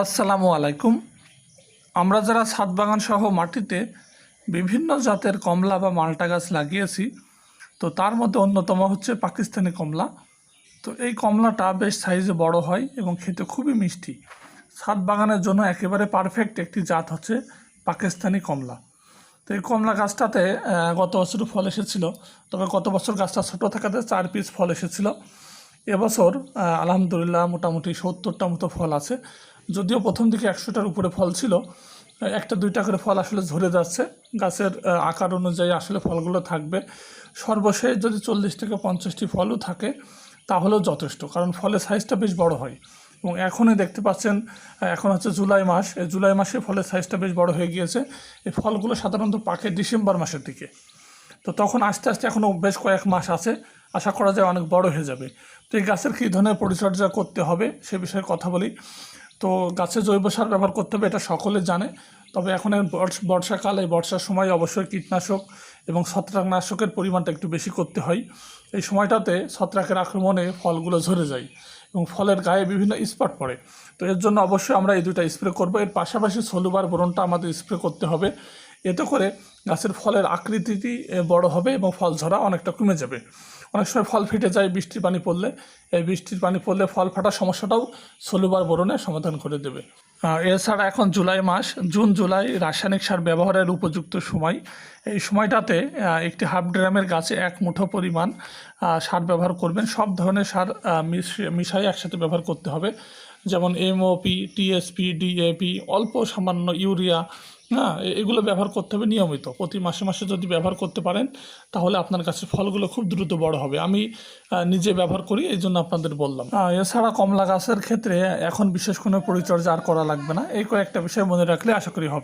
আসসালামু আলাইকুম। আমরা যারা ছাদ বাগান সহ মাটিতে বিভিন্ন জাতের কমলা বা মালটা গাছ লাগিয়েছি, তো তার মধ্যে অন্যতম হচ্ছে পাকিস্তানি কমলা। তো এই কমলাটা বেশ সাইজে বড় হয় এবং খেতে খুবই মিষ্টি। ছাদ বাগানের জন্য একেবারে পারফেক্ট একটি জাত হচ্ছে পাকিস্তানি কমলা। তো এই কমলা গাছটাতে গত বছর ফল এসেছিল, তবে গত বছর গাছটা ছোটো থাকাতে চার পিস ফল এসেছিল। এবছর আলহামদুলিল্লাহ মোটামুটি সত্তরটা মতো ফল আছে। যদিও প্রথম দিকে একশোটার উপরে ফল ছিল, একটা দুইটা করে ফল আসলে ঝরে যাচ্ছে। গাছের আকার অনুযায়ী আসলে ফলগুলো থাকবে। সর্বশেষ যদি চল্লিশ থেকে পঞ্চাশটি ফলও থাকে, তাহলেও যথেষ্ট, কারণ ফলের সাইজটা বেশ বড় হয়। এবং এখনই দেখতে পাচ্ছেন এখন হচ্ছে জুলাই মাস। এই জুলাই মাসে ফলের সাইজটা বেশ বড় হয়ে গিয়েছে। এই ফলগুলো সাধারণত পাকে ডিসেম্বর মাসের দিকে। তো তখন আস্তে আস্তে এখনও বেশ কয়েক মাস আছে। আশা করা যায় অনেক বড় হয়ে যাবে। তো এই গাছের কী ধরনের পরিচর্যা করতে হবে, সে বিষয়ে কথা বলি। তো গাছে জৈব সার ব্যবহার করতে হবে, এটা সকলে জানে। তবে এখন বর্ষাকাল, এই বর্ষার সময় অবশ্যই কীটনাশক এবং ছত্রাকনাশকের পরিমাণটা একটু বেশি করতে হয়। এই সময়টাতে ছত্রাকের আক্রমণে ফলগুলো ঝরে যায় এবং ফলের গায়ে বিভিন্ন স্পট পড়ে। তো এর জন্য অবশ্যই আমরা এই দুইটা স্প্রে করব। এর পাশাপাশি সলুবার বোরনটা আমাদের স্প্রে করতে হবে। এতে করে গাছের ফলের আকৃতিটি বড় হবে এবং ফল ঝরা অনেকটা কমে যাবে। অনেক সময় ফল ফেটে যায়, বৃষ্টির পানি পড়লে। এই বৃষ্টির পানি পড়লে ফল ফাটার সমস্যাটাও সলুবার বোরনে সমাধান করে দেবে। এছাড়া এখন জুলাই মাস, জুন, জুলাই রাসায়নিক সার ব্যবহারের উপযুক্ত সময়। এই সময়টাতে একটি হাফ ড্রামের গাছে এক মুঠো পরিমাণ সার ব্যবহার করবেন। সব ধরনের সার মিশাই একসাথে ব্যবহার করতে হবে। যেমন এমওপি টিএসপি ডিএপি অল্প সামান্য ইউরিয়া হ্যাঁ এগুলো ব্যবহার করতে হবে নিয়মিত। প্রতি মাসে মাসে যদি ব্যবহার করতে পারেন, তাহলে আপনার কাছে ফলগুলো খুব দ্রুত বড় হবে। আমি নিজে ব্যবহার করি এই জন্য আপনাদের বললাম। এছাড়া কমলা গাছের ক্ষেত্রে এখন বিশেষ কোনো পরিচর্যা আর করা লাগবে না। এই কয়েকটা বিষয় মনে রাখলে আশা করি হবে।